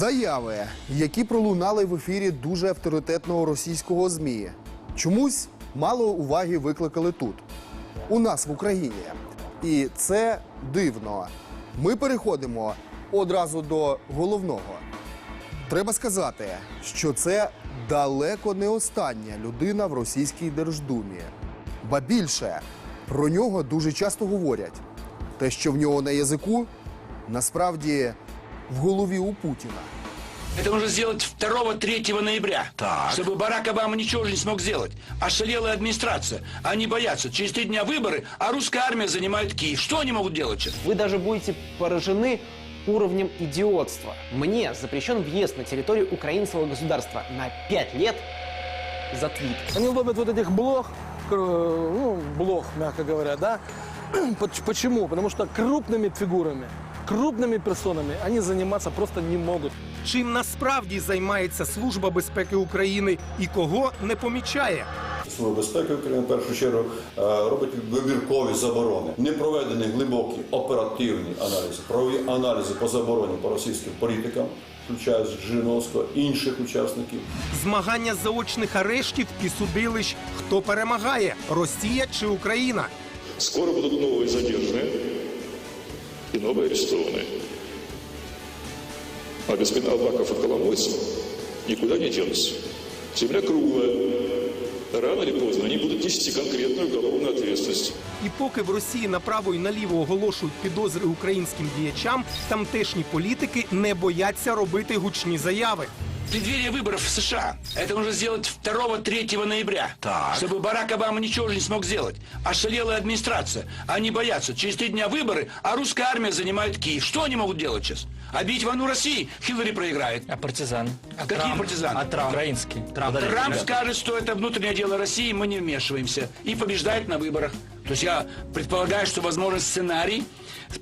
Заяви, які пролунали в ефірі дуже авторитетного російського ЗМІ, чомусь мало уваги викликали тут, у нас в Україні. І це дивно. Ми переходимо одразу до головного. Треба сказати, що це далеко не остання людина в російській Держдумі. Ба більше про нього дуже часто говорять. Те, що в нього на язику, насправді в голові у Путіна. Это нужно сделать 2-3 ноября. Так. Чтобы Барак Обама ничего уже не смог сделать. Ошалелая администрация. Они боятся. Через три дня выборы, а русская армия занимает Киев. Что они могут делать сейчас? Вы даже будете поражены уровнем идиотства. Мне запрещен въезд на территорию украинского государства на 5 лет за твит. Они ловят вот этих блох, ну, блох, мягко говоря, да? Поч- Почему? Потому что крупными фигурами, крупными персонами они заниматься просто не могут. Чим насправді займається Служба безпеки України і кого не помічає? Служба безпеки України в першу чергу е, робить вибіркові заборони. Не проведені глибокі оперативні аналізи, правові аналізи по забороні по російським політикам, включаючи Жириновського, інших учасників. Змагання заочних арештів і судилищ. Хто перемагає Росія чи Україна? Скоро будут новые задержанные и новые арестованные. А господин Албаков и Коломойцев никуда не денутся. Земля круглая. Рано или поздно они будут нести конкретную уголовную ответственность. І поки в Росії направо і наліво оголошують підозри українським діячам, тамтешні політики не бояться робити гучні заяви. В преддверии выборов в США. Это нужно сделать 2-3 ноября. Так. Чтобы Барак Обама ничего уже не смог сделать. Ошалелая администрация. Они боятся. Через три дня выборы, а русская армия занимает Киев. Что они могут делать сейчас? Объявить войну России? Хиллари проиграет. А партизаны? А Какие Трамп? партизаны? А Трамп? Украинский. Трамп. Трамп скажет, что это внутреннее дело России, мы не вмешиваемся. И побеждает на выборах. То есть я предполагаю, что возможен сценарий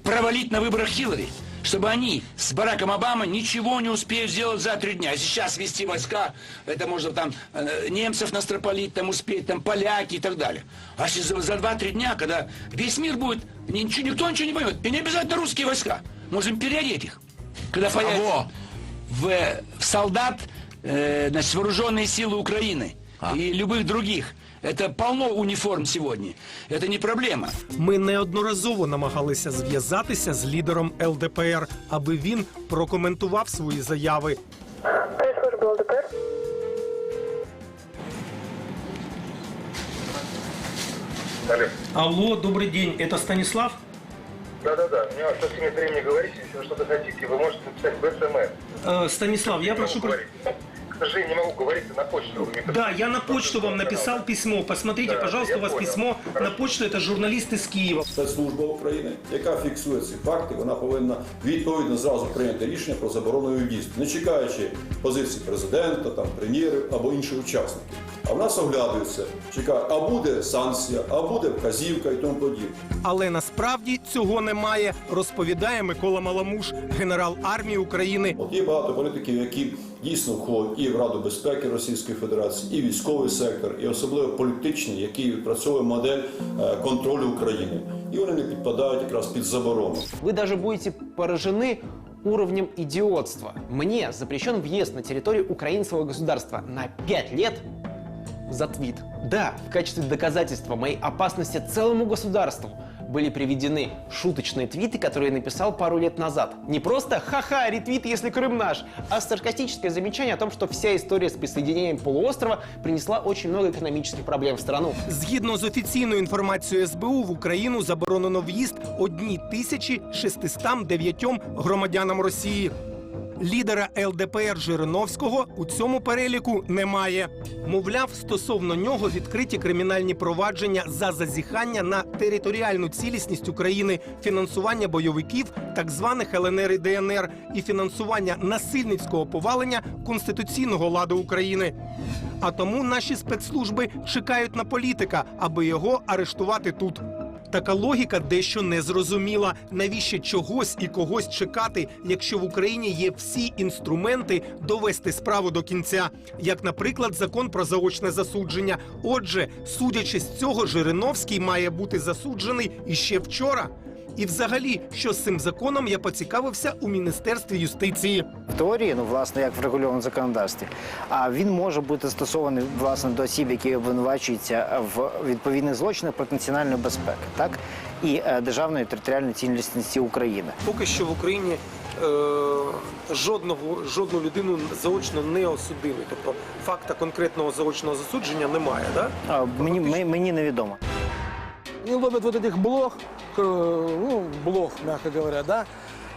провалить на выборах Хиллари. Чтобы они с Бараком Обамой ничего не успеют сделать за три дня. Сейчас вести войска, это можно там э, немцев настропалить, там успеть, там поляки и так далее. А за, за два-три дня, когда весь мир будет, ничего, никто ничего не поймет, и не обязательно русские войска, можем переодеть их. Когда появится в, в солдат э, значит, вооруженные силы Украины и любых других. Это полно униформ сегодня. Это не проблема. Ми неодноразово намагалися зв'язатися з лідером ЛДПР, аби він прокоментував свої заяви. Пресс-служба ЛДПР. Алло, добрый день, это Станислав? Да-да-да, мне совсем нет времени говорить, если вы что-то хотите, вы можете написать в СМС. Э, Станислав, я Не могу говорить. Сожалению, не могу говорить, на почту. Да, я на почту вам написал письмо. Посмотрите, Да, пожалуйста, у вас понял. письмо на Хорошо. почту. Это журналист из Киева. служба України, яка фіксує ці факти, вона повинна відповідно зразу прийняти рішення про заборону в'їзду, не чекаючи позиції президента, там прем'єрів або інших учасників. А в нас оглядується, чекає, а буде санкція, а буде вказівка і тому подібне. Але насправді цього немає, розповідає Микола Маламуш, генерал армії України. От є багато політиків, які дійсно входять і в Раду безпеки Російської Федерації, і військовий сектор, і особливо політичний, який відпрацьовує модель е, контролю України. І вони не підпадають якраз під заборону. Вы даже будете поражены уровнем идиотства. Мне запрещен въезд на территорию украинского государства на 5 лет за твит. Да, в качестве доказательства моей опасности целому государству были приведены шуточные твиты, которые я написал пару лет назад. Не просто «ха-ха, ретвит, если Крым наш», а саркастическое замечание о том, что вся история с присоединением полуострова принесла очень много экономических проблем в страну. Згідно з офіційною інформацією СБУ, в Україну заборонено в'їзд одні тисячі 609 громадянам Росії. Лідера ЛДПР Жириновського у цьому переліку немає. Мовляв, стосовно нього відкриті кримінальні провадження за зазіхання на територіальну цілісність України, фінансування бойовиків, так званих ЛНР і ДНР, і фінансування насильницького повалення конституційного ладу України. А тому наші спецслужби чекають на політика, аби його арештувати тут. Така логіка дещо незрозуміла. Навіщо чогось і когось чекати, якщо в Україні є всі інструменти довести справу до кінця, як, наприклад, закон про заочне засудження. Отже, судячи з цього, Жириновський має бути засуджений іще вчора. І взагалі, що з цим законом я поцікавився у міністерстві юстиції. В теорії, ну власне, як врегульовано в законодавстві, а він може бути застосований власне до осіб, які обвинувачуються в відповідних злочинах проти національної безпеки, так і е, державної територіальної цілісності України. Поки що в Україні е, жодного жодну людину заочно не осудили. Тобто факта конкретного заочного засудження немає. Да? А, мені, ми- мені невідомо. Ловят вот этих блох, э, ну, блох, мягко говоря, да.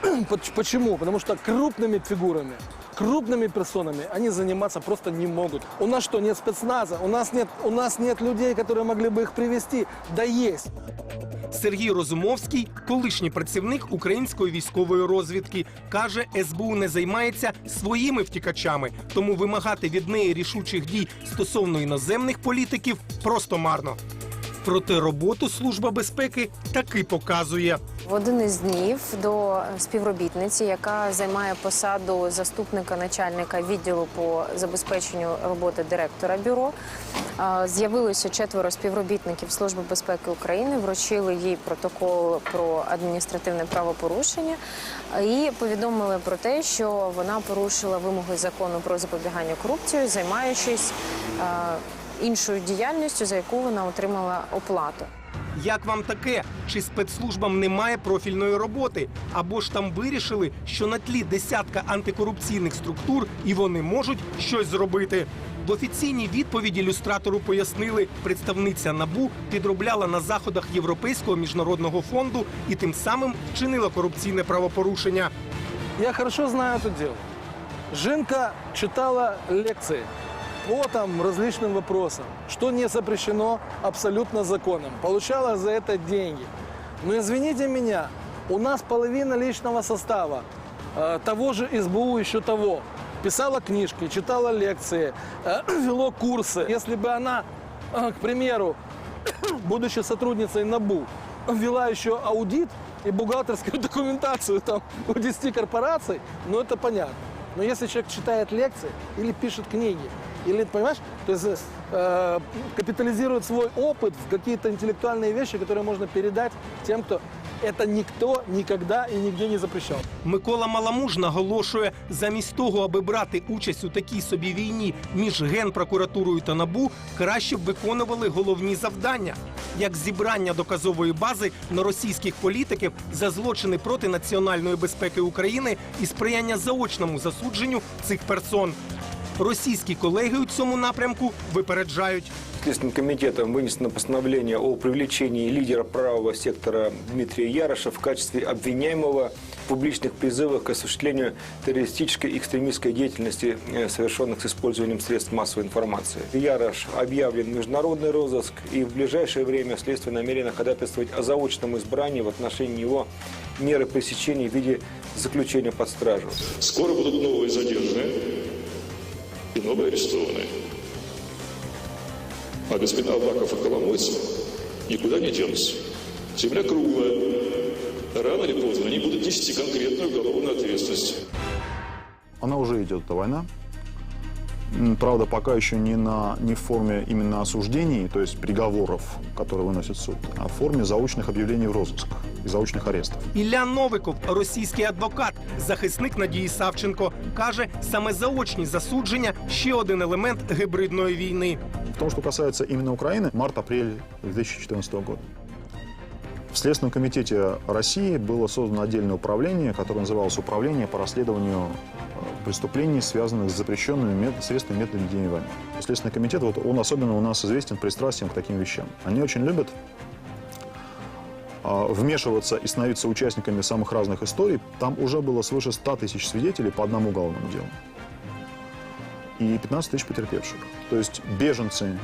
Поч- Почему? Потому что крупными фигурами, крупными персонами они заниматься просто не могут. У нас что, нет спецназа? У нас нет, у нас нет людей, которые могли бы их привести? Да есть. Сергій Розумовський, колишній працівник української військової розвідки, каже, СБУ не займається своїми втікачами, тому вимагати від неї рішучих дій стосовно іноземних політиків просто марно. Проте роботу служба безпеки таки показує. В один із днів до співробітниці, яка займає посаду заступника начальника відділу по забезпеченню роботи директора бюро, з'явилося четверо співробітників Служби безпеки України, вручили їй протокол про адміністративне правопорушення і повідомили про те, що вона порушила вимоги закону про запобігання корупції, займаючись а, іншою діяльністю, за яку вона отримала оплату. Як вам таке? Чи спецслужбам немає профільної роботи? Або ж там вирішили, що на тлі десятка антикорупційних структур і вони можуть щось зробити? В офіційній відповіді люстратору пояснили, представниця набу підробляла на заходах Європейського міжнародного фонду і тим самим вчинила корупційне правопорушення. Я хорошо знаю это дело. Жинка читала лекции по там различным вопросам, что не запрещено абсолютно законом. Получала за это деньги. Но извините меня, у нас половина личного состава э, того же СБУ еще того. Писала книжки, читала лекции, э, вело курсы. Если бы она, э, к примеру, будучи сотрудницей НАБУ, ввела еще аудит и бухгалтерскую документацию там у 10 корпораций, ну это понятно. Но если человек читает лекции или пишет книги, или, понимаешь, то есть э, капитализирует свой опыт в какие-то интеллектуальные вещи, которые можно передать тем, кто это никто никогда и нигде не запрещал. Микола Маламуж наголошує, замість того, аби брати участь у такій собі війні між генпрокуратурою та набу, краще б виконували головні завдання, як зібрання доказової бази на російських політиків за злочини проти національної безпеки України і сприяння заочному засудженню цих персон. Російські колеги у цьому напрямку випереджають. Следственным комитетом вынесено постановление о привлечении лидера правого сектора Дмитрия Яроша в качестве обвиняемого в публичных призывах к осуществлению террористической и экстремистской деятельности, э, совершенных с использованием средств массовой информации. Ярош объявлен в международный розыск, и в ближайшее время следствие намерено ходатайствовать о заочном избрании в отношении него меры пресечения в виде заключения под стражу. Скоро будут новые задержанные и новые арестованные. А господин Албаков и Коломойцев никуда не денутся. Земля круглая. Рано или поздно они будут нести конкретную уголовную ответственность. Она уже идет, эта война. М, Правда, пока еще не, на, не в форме именно осуждений, то есть приговоров, которые выносит суд, а в форме заочных объявлений в розыск и заочных арестов. Ілля Новиков, російський адвокат, захисник Надії Савченко, каже, саме заочні засудження ще один елемент гибридної війни. В том, что касается именно Украины, март-апрель 2014 года. В Следственном комитете России было создано отдельное управление, которое называлось «Управление по расследованию э, преступлений, связанных с запрещенными мет- средствами методами войны». Следственный комитет, вот он особенно у нас известен пристрастием к таким вещам. Они очень любят а, вмешиваться и становиться участниками самых разных историй. Там уже было свыше 100 тысяч свидетелей по одному уголовному делу. И 15 тысяч потерпевших. То есть беженцы,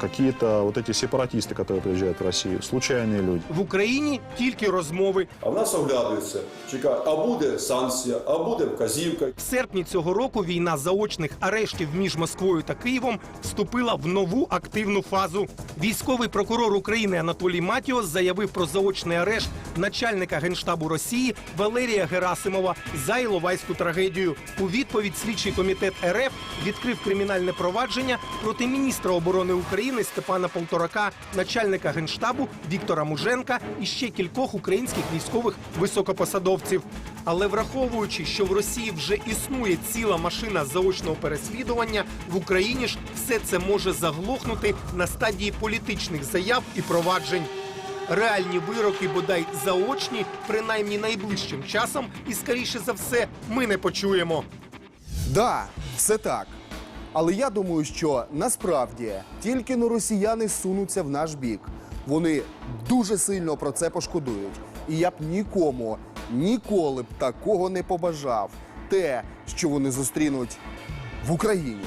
какие-то вот эти сепаратисты, которые приезжают в Россию, случайные люди. В Україні тільки розмови. А в нас оглядаються, чекають, а буде санкція, а буде вказівка. В серпні цього року війна заочних арештів між Москвою та Києвом вступила в нову активну фазу. Військовий прокурор України Анатолій Матіос заявив про заочний арешт начальника генштабу Росії Валерія Герасимова за Іловайську трагедію. У відповідь слідчий комітет РФ від відкрив кримінальне провадження проти міністра оборони України Степана Полторака, начальника генштабу Віктора Муженка і ще кількох українських військових високопосадовців. Але враховуючи, що в Росії вже існує ціла машина заочного переслідування, в Україні ж все це може заглохнути на стадії політичних заяв і проваджень. Реальні вироки, бодай заочні, принаймні найближчим часом, і скоріше за все, ми не почуємо. Да, все так. Але я думаю, що насправді тільки но росіяни сунуться в наш бік. Вони дуже сильно про це пошкодують. І я б нікому ніколи б такого не побажав. Те, що вони зустрінуть в Україні.